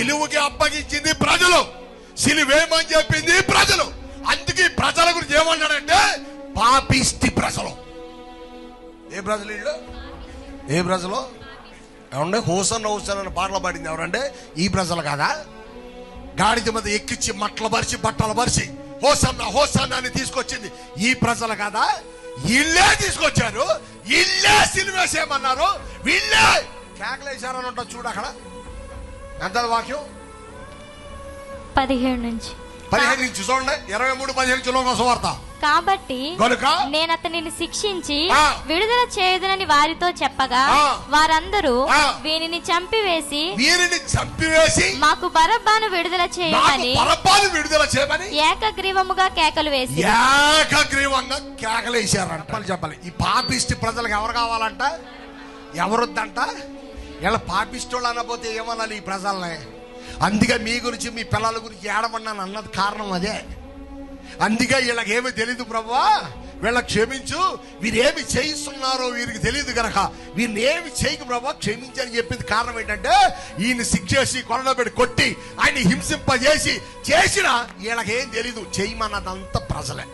సిలువుకి అప్పగించింది ప్రజలు. సిలువేమని చెప్పింది ప్రజలు. అందుకే ప్రజల గురించి ఏమన్నాడంటే పాపిస్తి ప్రజలు. ఏ ప్రజలు వీళ్ళు? ఏ ప్రజలు? ఏమంటే హోసన్ హోసన్ అని పాటలు పాడింది ఎవరంటే ఈ ప్రజలు కాదా? గాడిద మీద ఎక్కించి మట్టలు పరిచి బట్టలు పరిచి హోసన్న హోసన్న అని తీసుకొచ్చింది. ఈ ప్రజలు కదా? ఇల్లే తీసుకొచ్చారు. ఇల్లే సిలివేసేయమన్నారు. వీళ్ళే కేకలేశారని ఉంటుంది చూడు అక్కడ. ఎంత వాక్యం? పదిహేడు నుంచి. పదిహేను నుంచి చూడండి ఇరవై మూడు పదిహేను చులో కోసం వార్త. కాబట్టి నేను అతనిని శిక్షించి. విడుదల చేయదునని వారితో చెప్పగా. వారందరూ. వీనిని చంపివేసి వీరిని చంపివేసి మాకు బరబ్బాను విడుదల చేయమని పరపాలు విడుదల చేయమని ఏకగ్రీవముగా కేకలు వేసి. ఏకగ్రీవంగా కేకలేశారంట చెప్పాలి చెప్పాలి. ఈ పాపిష్టి ప్రజలకు ఎవరు కావాలంట? ఎవరొద్దంట? ఇలా పాపిస్తోళ్ళు అనబోతే ఏమనాలి ఈ ప్రజల్ని? అందుకే మీ గురించి మీ పిల్లల గురించి ఏడమన్నాను అన్నది కారణం అదే. అందుకే వీళ్ళకి ఏమీ తెలియదు ప్రభా వీళ్ళకి క్షమించు. వీరేమి చేయిస్తున్నారో వీరికి తెలియదు కనుక వీరిని ఏమి చేయకు ప్రభా క్షమించని చెప్పింది కారణం ఏంటంటే ఈయన శిక్షేసి కొరలో పెట్టి కొట్టి ఆయన హింసింపజేసి చేసిన వీళ్ళకేం ఏం తెలీదు. చేయమన్నదంతా ప్రజలే.